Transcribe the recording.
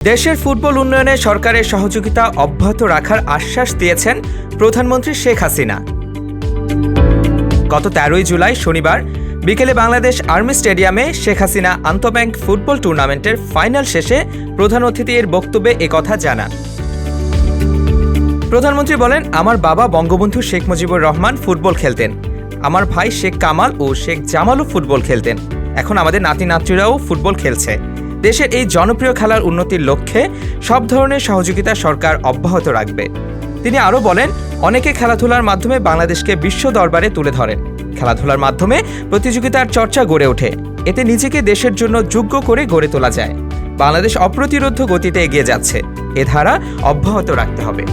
দেশের ফুটবল উন্নয়নে সরকারের সহযোগিতা অব্যাহত রাখার আশ্বাস দিয়েছেন প্রধানমন্ত্রী শেখ হাসিনা। গত তেরোই জুলাই শনিবার বিকেলে বাংলাদেশ আর্মি স্টেডিয়ামে শেখ হাসিনা আন্তঃব্যাংক ফুটবল টুর্নামেন্টের ফাইনাল শেষে প্রধান অতিথির বক্তব্যে একথা জানান। প্রধানমন্ত্রী বলেন, আমার বাবা বঙ্গবন্ধু শেখ মুজিবুর রহমান ফুটবল খেলতেন। আমার ভাই শেখ কামাল ও শেখ জামালও ফুটবল খেলতেন। এখন আমাদের নাতি নাতনিরাও ফুটবল খেলছে। দেশের এই জনপ্রিয় খেলার উন্নতির লক্ষ্যে সব ধরনের সহযোগিতা সরকার অব্যাহত রাখবে। তিনি আরও বলেন, অনেকে খেলাধুলার মাধ্যমে বাংলাদেশকে বিশ্ব দরবারে তুলে ধরেন। খেলাধুলার মাধ্যমে প্রতিযোগিতার চর্চা গড়ে ওঠে। এতে নিজেকে দেশের জন্য যোগ্য করে গড়ে তোলা যায়। বাংলাদেশ অপ্রতিরোধ গতিতে এগিয়ে যাচ্ছে। এ ধারা অব্যাহত রাখতে হবে।